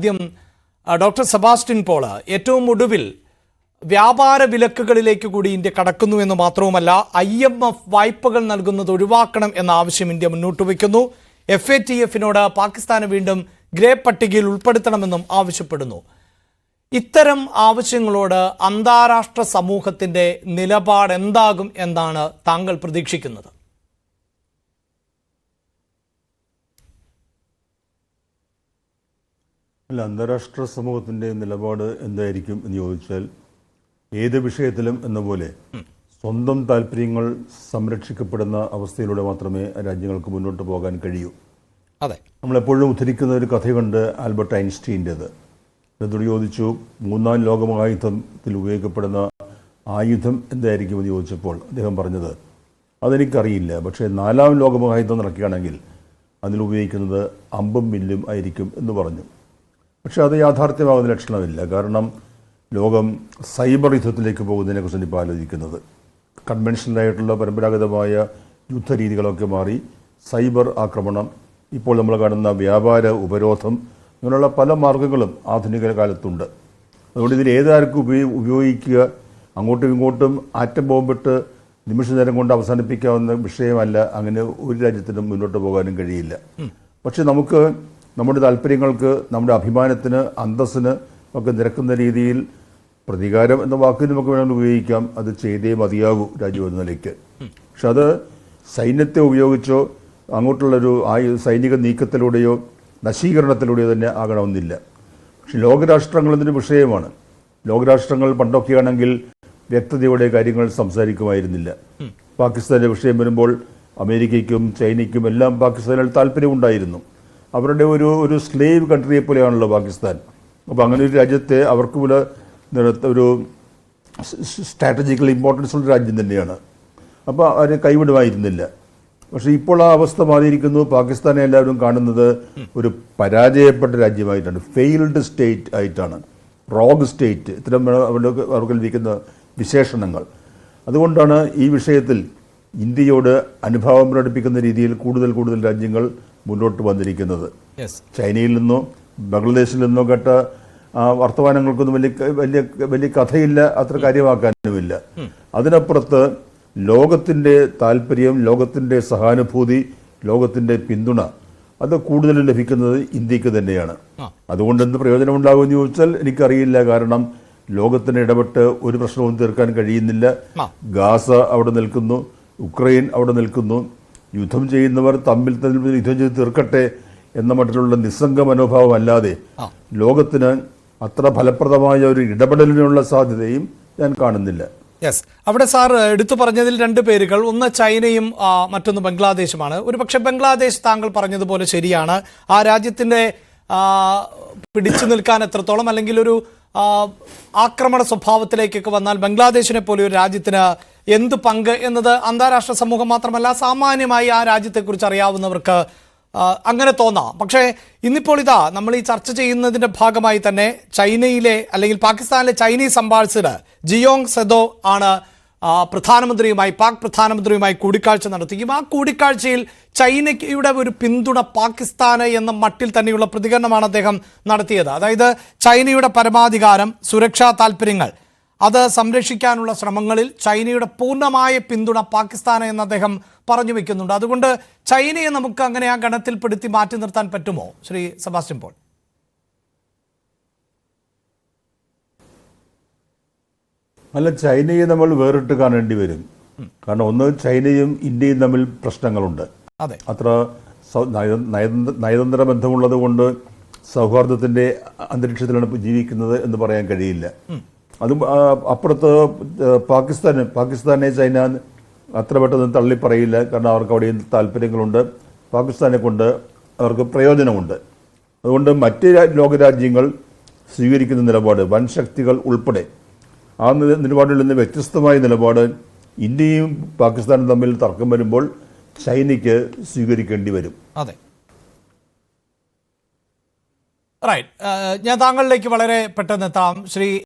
ആദ്യം doctor Sebastian Paul ഏറ്റവും ഒടുവിൽ വ്യാപാര വിലക്കുകളിലേക്ക് കൂടി ഇന്ത്യ കടക്കുന്നു എന്ന് മാത്രവുമല്ല ഐ എം എഫ് വായ്പകൾ നൽകുന്നത് ഒഴിവാക്കണം എന്ന ആവശ്യം ഇന്ത്യ മുന്നോട്ട് വയ്ക്കുന്നു. എഫ് എ ടി എഫിനോട് പാകിസ്ഥാനെ വീണ്ടും ഗ്രേ പട്ടികയിൽ ഉൾപ്പെടുത്തണമെന്നും ആവശ്യപ്പെടുന്നു. ഇത്തരം ആവശ്യങ്ങളോട് അന്താരാഷ്ട്ര സമൂഹത്തിന്റെ നിലപാട് എന്താകും എന്നാണ് താങ്കൾ പ്രതീക്ഷിക്കുന്നത്? അല്ല അന്താരാഷ്ട്ര സമൂഹത്തിന്റെ നിലപാട് എന്തായിരിക്കും എന്ന് ചോദിച്ചാൽ ഏത് വിഷയത്തിലും എന്ന പോലെ സ്വന്തം താല്പര്യങ്ങൾ സംരക്ഷിക്കപ്പെടുന്ന അവസ്ഥയിലൂടെ മാത്രമേ രാജ്യങ്ങൾക്ക് മുന്നോട്ട് പോകാൻ കഴിയൂ. അതെ. നമ്മളെപ്പോഴും ഉദ്ധരിക്കുന്ന ഒരു കഥയുണ്ട് ആൽബർട്ട് ഐൻസ്റ്റീന്റേത്. എന്നോട് ചോദിച്ചു മൂന്നാം ലോകമഹായുദ്ധത്തിൽ ഉപയോഗിക്കപ്പെടുന്ന ആയുധം എന്തായിരിക്കും എന്ന് ചോദിച്ചപ്പോൾ അദ്ദേഹം പറഞ്ഞത് അതെനിക്കറിയില്ല പക്ഷേ നാലാം ലോകമഹായുദ്ധം നടക്കുകയാണെങ്കിൽ അതിൽ ഉപയോഗിക്കുന്നത് അമ്പും മില്ലും ആയിരിക്കും എന്ന് പറഞ്ഞു. പക്ഷേ അത് യാഥാർത്ഥ്യമാകുന്ന ലക്ഷണമില്ല. കാരണം ലോകം സൈബർ യുദ്ധത്തിലേക്ക് പോകുന്നതിനെക്കുറിച്ച് ഇപ്പോൾ ആലോചിക്കുന്നത്. കൺവെൻഷനലായിട്ടുള്ള പരമ്പരാഗതമായ യുദ്ധരീതികളൊക്കെ മാറി സൈബർ ആക്രമണം ഇപ്പോൾ നമ്മൾ കാണുന്ന വ്യാപാര ഉപരോധം അങ്ങനെയുള്ള പല മാർഗങ്ങളും ആധുനിക കാലത്തുണ്ട്. അതുകൊണ്ട് ഇതിൽ ഏതാർക്കും ഉപയോഗി ഉപയോഗിക്കുക അങ്ങോട്ടും ഇങ്ങോട്ടും ആറ്റം ബോംബിട്ട് നിമിഷ നേരം കൊണ്ട് അവസാനിപ്പിക്കാവുന്ന വിഷയമല്ല. അങ്ങനെ ഒരു രാജ്യത്തിനും മുന്നോട്ട് പോകാനും കഴിയില്ല. പക്ഷെ നമുക്ക് നമ്മുടെ താല്പര്യങ്ങൾക്ക് നമ്മുടെ അഭിമാനത്തിന് അന്തസ്സിന് ഒക്കെ നിരക്കുന്ന രീതിയിൽ പ്രതികാരം എന്ന വാക്കിന് നമുക്ക് വേണമെങ്കിൽ ഉപയോഗിക്കാം. അത് ചെയ്തേ മതിയാകൂ രാജ്യം എന്ന നിലയ്ക്ക് പക്ഷെ അത് സൈന്യത്തെ ഉപയോഗിച്ചോ അങ്ങോട്ടുള്ളൊരു ആയു സൈനിക നീക്കത്തിലൂടെയോ നശീകരണത്തിലൂടെയോ തന്നെ ആകണമെന്നില്ല. പക്ഷെ ലോകരാഷ്ട്രങ്ങൾ എന്നൊരു വിഷയമാണ്. ലോകരാഷ്ട്രങ്ങൾ പണ്ടൊക്കെയാണെങ്കിൽ വ്യക്തതയോടെ കാര്യങ്ങൾ സംസാരിക്കുമായിരുന്നില്ല. പാകിസ്ഥാന്റെ വിഷയം വരുമ്പോൾ അമേരിക്കയ്ക്കും ചൈനയ്ക്കും എല്ലാം പാകിസ്ഥാനിൽ താല്പര്യമുണ്ടായിരുന്നു. അവരുടെ ഒരു ഒരു സ്ലേവ് കൺട്രിയെ പോലെയാണല്ലോ പാകിസ്ഥാൻ. അപ്പോൾ അങ്ങനെ ഒരു രാജ്യത്തെ അവർക്ക് പോലെ ഒരു സ്ട്രാറ്റജിക്കൽ ഇമ്പോർട്ടൻസ് ഉള്ള രാജ്യം തന്നെയാണ്. അപ്പോൾ അവരെ കൈവിടുമായിരുന്നില്ല. പക്ഷേ ഇപ്പോൾ ആ അവസ്ഥ മാറിയിരിക്കുന്നു. പാകിസ്ഥാനെ എല്ലാവരും കാണുന്നത് ഒരു പരാജയപ്പെട്ട രാജ്യമായിട്ടാണ്. ഫെയിൽഡ് സ്റ്റേറ്റ് ആയിട്ടാണ്. റോഗ് സ്റ്റേറ്റ് ഇത്തരം അവരുടെ അവർക്ക് ലഭിക്കുന്ന വിശേഷണങ്ങൾ. അതുകൊണ്ടാണ് ഈ വിഷയത്തിൽ ഇന്ത്യയോട് അനുഭാവം പ്രകടിപ്പിക്കുന്ന രീതിയിൽ കൂടുതൽ കൂടുതൽ രാജ്യങ്ങൾ മുന്നോട്ട് വന്നിരിക്കുന്നത്. ചൈനയിൽ നിന്നോ ബംഗ്ലാദേശിൽ നിന്നോ കേട്ട വർത്തമാനങ്ങൾക്കൊന്നും വലിയ വലിയ വലിയ കഥയില്ല അത്ര കാര്യമാക്കാനുമില്ല. അതിനപ്പുറത്ത് ലോകത്തിന്റെ താല്പര്യം ലോകത്തിന്റെ സഹാനുഭൂതി ലോകത്തിന്റെ പിന്തുണ അത് കൂടുതൽ ലഭിക്കുന്നത് ഇന്ത്യയ്ക്ക് തന്നെയാണ്. അതുകൊണ്ട് എന്ത് പ്രയോജനം ഉണ്ടാകുമെന്ന് ചോദിച്ചാൽ എനിക്കറിയില്ല. കാരണം ലോകത്തിന് ഇടപെട്ട് ഒരു പ്രശ്നവും തീർക്കാൻ കഴിയുന്നില്ല. ഗാസ അവിടെ നിൽക്കുന്നു ഉക്രൈൻ അവിടെ നിൽക്കുന്നു യുദ്ധം ചെയ്യുന്നവർ തമ്മിൽ തമ്മിൽ യുദ്ധം ചെയ്ത് തീർക്കട്ടെ എന്ന മട്ടിലുള്ള നിസ്സംഗ മനോഭാവം അല്ലാതെ ലോകത്തിന് അത്ര ഫലപ്രദമായ ഒരു ഇടപെടലിനുള്ള സാധ്യതയും ഞാൻ കാണുന്നില്ല. യെസ് അവിടെ സാർ എടുത്തു പറഞ്ഞതിൽ രണ്ട് പേരുകൾ. ഒന്ന് ചൈനയും മറ്റൊന്ന് ബംഗ്ലാദേശുമാണ്. ഒരു പക്ഷേ ബംഗ്ലാദേശ് താങ്കൾ പറഞ്ഞതുപോലെ ശരിയാണ്. ആ രാജ്യത്തിന്റെ പിടിച്ചു നിൽക്കാൻ എത്രത്തോളം അല്ലെങ്കിൽ ഒരു ആക്രമണ സ്വഭാവത്തിലേക്കൊക്കെ വന്നാൽ ബംഗ്ലാദേശിനെ പോലെ ഒരു രാജ്യത്തിന് എന്ത് പങ്ക് എന്നത് അന്താരാഷ്ട്ര സമൂഹം മാത്രമല്ല സാമാന്യമായി ആ രാജ്യത്തെക്കുറിച്ച് അറിയാവുന്നവർക്ക് അങ്ങനെ തോന്നാം. പക്ഷേ ഇന്നിപ്പോൾ ഇതാ നമ്മൾ ഈ ചർച്ച ചെയ്യുന്നതിന്റെ ഭാഗമായി തന്നെ ചൈനയിലെ അല്ലെങ്കിൽ പാകിസ്ഥാനിലെ ചൈനീസ് അംബാസിഡർ ജിയോങ് സെദോ ആണ് പ്രധാനമന്ത്രിയുമായി പാക് പ്രധാനമന്ത്രിയുമായി കൂടിക്കാഴ്ച നടത്തുകയും ആ കൂടിക്കാഴ്ചയിൽ ചൈനയുടെ ഒരു പിന്തുണ പാകിസ്ഥാന് എന്ന മട്ടിൽ തന്നെയുള്ള പ്രതികരണമാണ് അദ്ദേഹം നടത്തിയത്. അതായത് ചൈനയുടെ പരമാധികാരം സുരക്ഷാ താല്പര്യങ്ങൾ അത് സംരക്ഷിക്കാനുള്ള ശ്രമങ്ങളിൽ ചൈനയുടെ പൂർണമായ പിന്തുണ പാകിസ്ഥാന് എന്ന് അദ്ദേഹം പറഞ്ഞു വെക്കുന്നുണ്ട്. അതുകൊണ്ട് ചൈനയെ നമുക്ക് അങ്ങനെ ആ ഗണത്തിൽപ്പെടുത്തി മാറ്റി നിർത്താൻ പറ്റുമോ? ശ്രീ സെബാസ്റ്റ്യൻ പോൾ. അല്ല ചൈനയെ നമ്മൾ വേറിട്ട് കാണേണ്ടി വരും. കാരണം ഒന്ന് ചൈനയും ഇന്ത്യയും തമ്മിൽ പ്രശ്നങ്ങളുണ്ട്. അതെ. അത്ര നയതന്ത്ര നയതന്ത്ര ബന്ധമുള്ളത് കൊണ്ട് സൗഹാർദ്ദത്തിന്റെ അന്തരീക്ഷത്തിലാണ് ജീവിക്കുന്നത് എന്ന് പറയാൻ കഴിയില്ല. അതും അപ്പുറത്ത് പാകിസ്ഥാന് പാകിസ്ഥാനെ ചൈന അത്ര പെട്ടെന്ന് തള്ളി പറയില്ല. കാരണം അവർക്ക് അവിടെ താല്പര്യങ്ങളുണ്ട്. പാകിസ്ഥാനെ കൊണ്ട് അവർക്ക് പ്രയോജനമുണ്ട്. അതുകൊണ്ട് മറ്റ് ലോകരാജ്യങ്ങൾ സ്വീകരിക്കുന്ന നിലപാട് വൻ ശക്തികൾ ഉൾപ്പെടെ ആ നില- നിലപാടിൽ നിന്ന് വ്യത്യസ്തമായ നിലപാട് ഇന്ത്യയും പാകിസ്ഥാനും തമ്മിൽ തർക്കം വരുമ്പോൾ ചൈനയ്ക്ക് സ്വീകരിക്കേണ്ടി വരും. അതെ. റൈറ്റ് ഞാൻ താങ്കളിലേക്ക് വളരെ പെട്ടെന്ന് എത്താം ശ്രീ